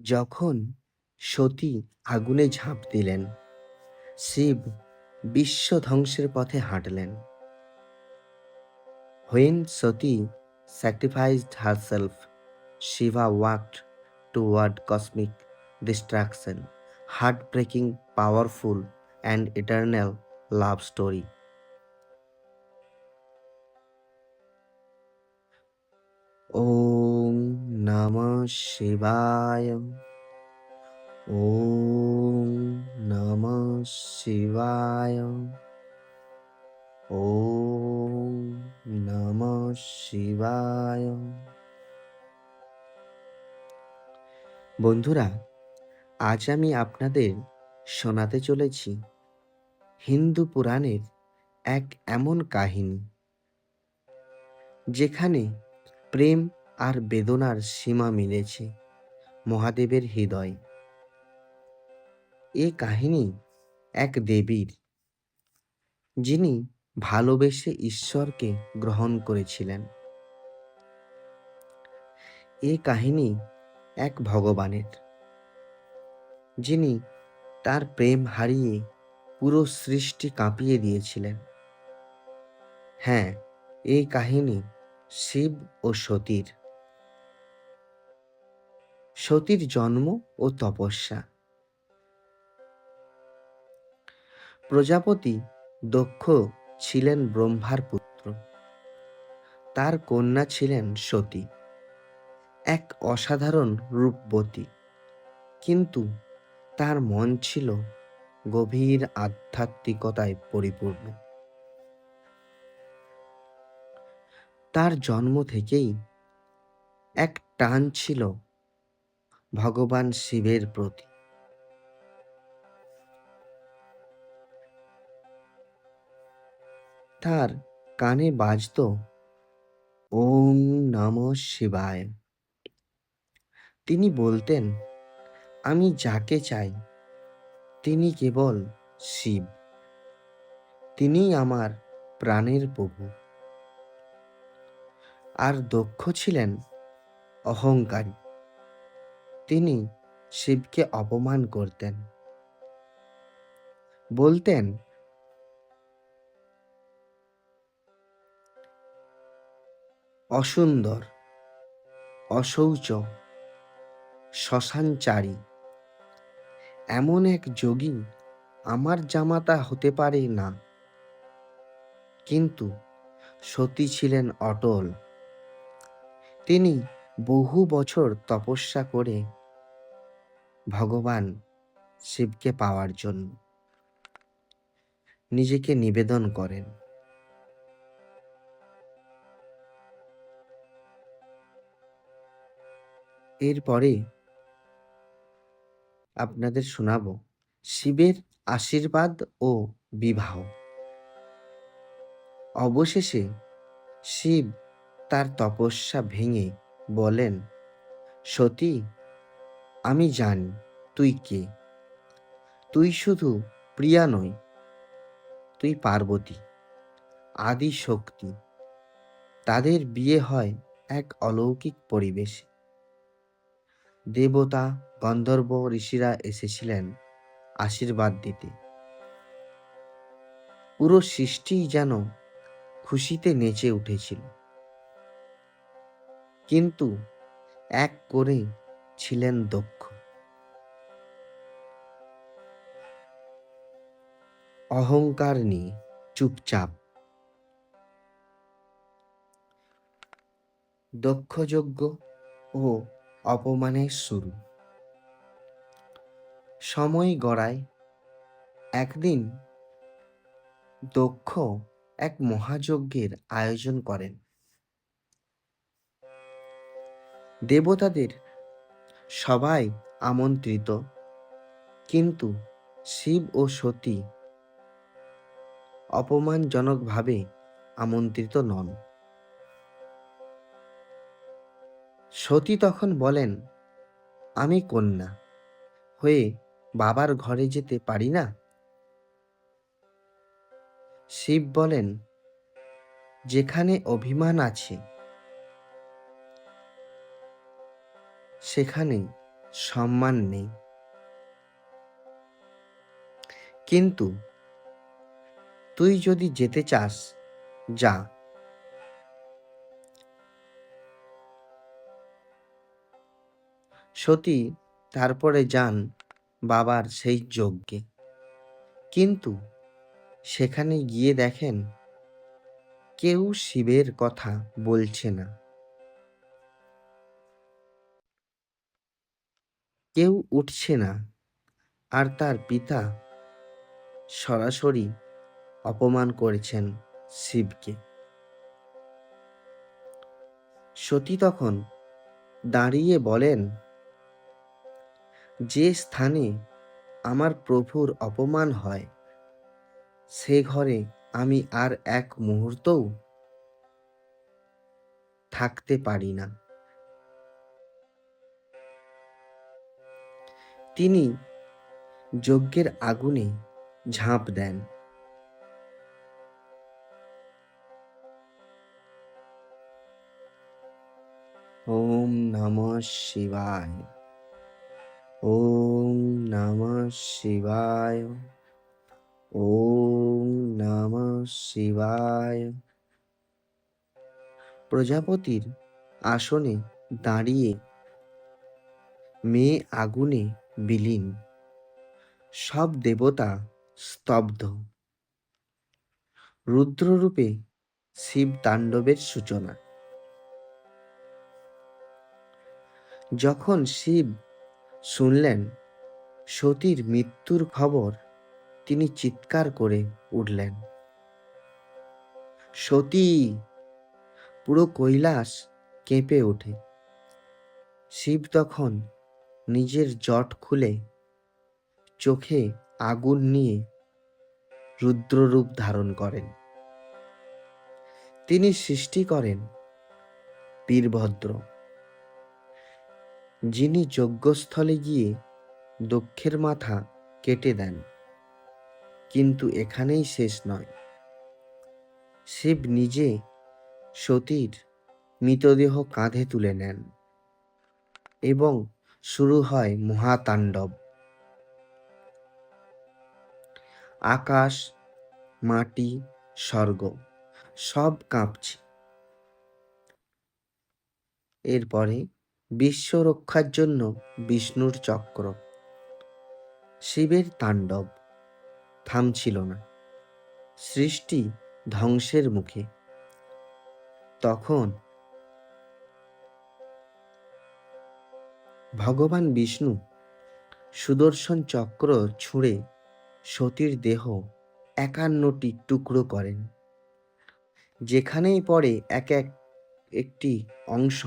যখন সতী আগুনে ঝাঁপ দিলেন, শিব বিশ্ব ধ্বংসের পথে হাঁটলেন when Sati sacrificed herself Shiva walked toward cosmic destruction heartbreaking powerful and eternal love story O oh. নম শিবায় ওম নম শিবায় ওম নম শিবায় বন্ধুরা, আজ আমি আপনাদের শোনাতে চলেছি হিন্দু পুরাণের এক এমন কাহিনী, যেখানে প্রেম আর বেদনার সীমা মিলেছে মহাদেবের হৃদয়। এ কাহিনী এক দেবীর, যিনি ভালোবেসে ঈশ্বরকে গ্রহণ করেছিলেন। এ কাহিনী এক ভগবানের, যিনি তার প্রেম হারিয়ে পুরো সৃষ্টি কাঁপিয়ে দিয়েছিলেন। হ্যাঁ এই কাহিনী শিব ও সতীর। সতীর জন্ম ও তপস্যা। প্রজাপতি দক্ষ ছিলেন ব্রহ্মার পুত্র। তার কন্যা ছিলেন সতী, এক অসাধারণ রূপবতী। কিন্তু তার মন ছিল গভীর আধ্যাত্মিকতায় পরিপূর্ণ। তার জন্ম থেকেই এক টান ছিল ভগবান শিবের প্রতি। তার কানে বাজত, ওম নম শিবায়। তিনি বলতেন, আমি যাকে চাই, তিনি কেবল শিব। তিনি আমার প্রাণের প্রভু। আর দক্ষ ছিলেন অহংকারী। তিনি শিবকে অপমান করতেন। বলতেন, অসুন্দর অশৌচ শ্মশানচারী, এমন এক যোগী আমার জামাতা হতে পারে না। কিন্তু সতী ছিলেন অটল। তিনি বহু বছর তপস্যা করে ভগবান শিবকে পাওয়ার জন্য। নিজেকে নিবেদন করেন। এরপরে আপনাদের শোনাবো শিবের আশীর্বাদ ও বিবাহ। অবশেষে শিব তার তপস্যা ভেঙে বলেন, সতী আমি জানি, তুই কে? তুই শুধু প্রিয়া নয়, তুই পার্বতী, আদি শক্তি। তাদের বিয়ে হয় এক অলৌকিক পরিবেশে। দেবতা গন্ধর্ব ঋষিরা এসেছিলেন আশীর্বাদ দিতে। পুরো সৃষ্টি যেন খুশিতে নেচে উঠেছিল। কিন্তু এক করে ছিলেন দক্ষ। অহংকার নিয়ে চুপচাপ। দক্ষযজ্ঞ ও অপমানের শুরু। সময় গড়ায় একদিন দক্ষ এক মহাযজ্ঞের আয়োজন করেন। দেবতাদের সবাই আমন্ত্রিত। কিন্তু শিব ও সতী অপমানজনকভাবে আমন্ত্রিত নন। সতী তখন বলেন, আমি কন্যা, হয়ে বাবার ঘরে যেতে পারি না? শিব বলেন, যেখানে অভিমান আছে সেখানে সম্মান নেই। কিন্তু তুই যদি যেতে চাস, যা। সতী, তারপরে যান বাবার সেই যজ্ঞে। কিন্তু সেখানে গিয়ে দেখেন, কেউ শিবের কথা বলছে না। কেউ উঠছে না। আর তার পিতা সরাসরি অপমান করেছেন শিবকে। সতী তখন দাঁড়িয়ে বলেন, যে স্থানে আমার প্রভুর অপমান হয়, সে ঘরে আমি আর এক মুহূর্তও থাকতে পারি না। তিনি যজ্ঞের আগুনে ঝাঁপ দেন। ওম নমঃ শিবায়। ওম নমঃ শিবায়। ওম নমঃ শিবায়। প্রজাপতির আসনে দাঁড়িয়ে মেয়ে আগুনে বিলীন। সব দেবতা স্তব্ধ। রুদ্ররূপে শিব তাণ্ডবের সূচনা। যখন শিব শুনলেন সতীর মৃত্যুর খবর, তিনি চিৎকার করে উঠলেন। সতী, পুরো কৈলাস কেঁপে ওঠে। শিব তখন নিজের জট খুলে চোখে আগুন নিয়ে রুদ্ররূপ ধারণ করেন। তিনি সৃষ্টি করেন বীরভদ্র, যিনি যজ্ঞস্থলে গিয়ে দক্ষের মাথা কেটে দেন। কিন্তু এখানেই শেষ নয়। শিব নিজে সতীর মৃতদেহ কাঁধে তুলে নেন এবং শুরু হয় মহাতাণ্ডব। আকাশ, মাটি, স্বর্গ, সব কাঁপছে। এরপরে বিশ্ব রক্ষার জন্য বিষ্ণুর চক্র। শিবের তাণ্ডব। থামছিল না। সৃষ্টি ধ্বংসের মুখে। তখন ভগবান বিষ্ণু সুদর্শন চক্র ছুঁড়ে সতীর দেহ একান্নটি টুকরো করেন। যেখানেই পড়ে এক এক একটি অংশ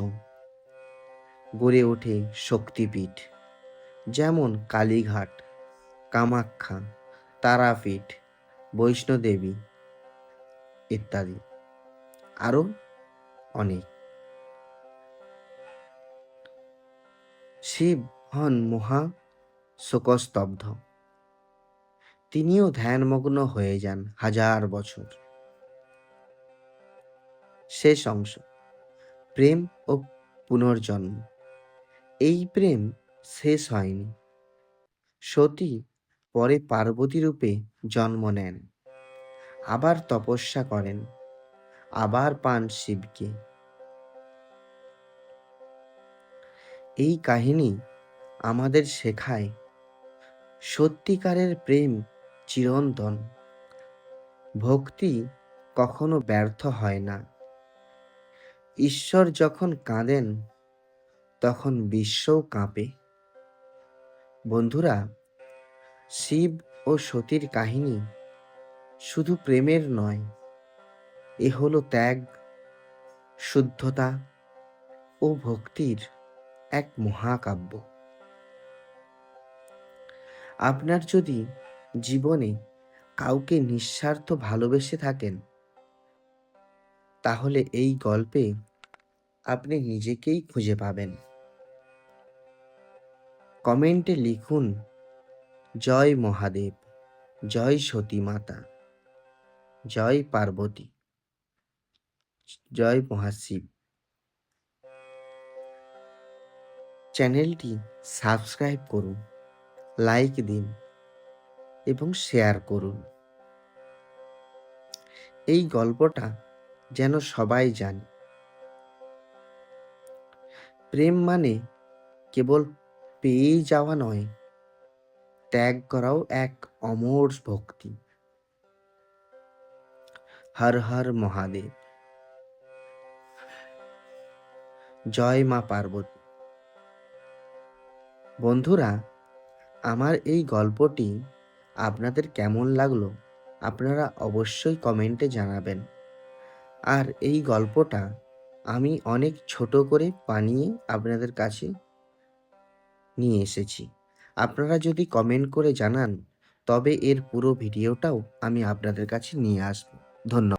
গড়ে ওঠে শক্তিপীঠ, যেমন কালীঘাট, কামাখ্যা, তারাপীঠ, বৈষ্ণোদেবী ইত্যাদি। আরও অনেক। শিব হন মহা শোকস্তব্ধ। তিনিও ধ্যানমগ্ন হয়ে যান হাজার বছর। শেষ অংশ, প্রেম ও পুনর্জন্ম। এই প্রেম শেষ হয়নি। সতী পরে পার্বতী রূপে জন্ম নেন। আবার তপস্যা করেন। আবার পান শিবকে। এই কাহিনী আমাদের শেখায়। সত্যিকারের প্রেম চিরন্তন। ভক্তি কখনো ব্যর্থ হয় না। ঈশ্বর যখন কাঁদেন, তখন বিশ্বও কাঁপে। বন্ধুরা, শিব ও সতীর কাহিনী শুধু প্রেমের নয়, এ হলো ত্যাগ, শুদ্ধতা ও ভক্তির এক মহাকাব্য। আপনার যদি জীবনে কাউকে নিঃস্বার্থ ভালোবেসে থাকেন, তাহলে এই গল্পে আপনি নিজেকেই খুঁজে পাবেন। কমেন্টে লিখুন, জয় মহাদেব, জয় সতী মাতা, জয় পার্বতী, জয় মহাশিব। চ্যানেলটি সাবস্ক্রাইব করুন, লাইক দিন এবং শেয়ার করুন। এই গল্পটা যেন সবাই জানে। প্রেম মানে কেবল পেয়েই যাওয়া নয়, ত্যাগ করাও এক অমর ভক্তি। হর হর মহাদেব। জয় মা পার্বতী। বন্ধুরা, আমার এই গল্পটি আপনাদের কেমন লাগল আপনারা অবশ্যই কমেন্টে জানাবেন। আর এই গল্পটা আমি অনেক ছোট করে বানিয়ে আপনাদের কাছে নিয়ে এসেছি। আপনারা যদি কমেন্ট করে জানান, তবে এর পুরো ভিডিওটাও আমি আপনাদের কাছে নিয়ে আসব। ধন্যবাদ।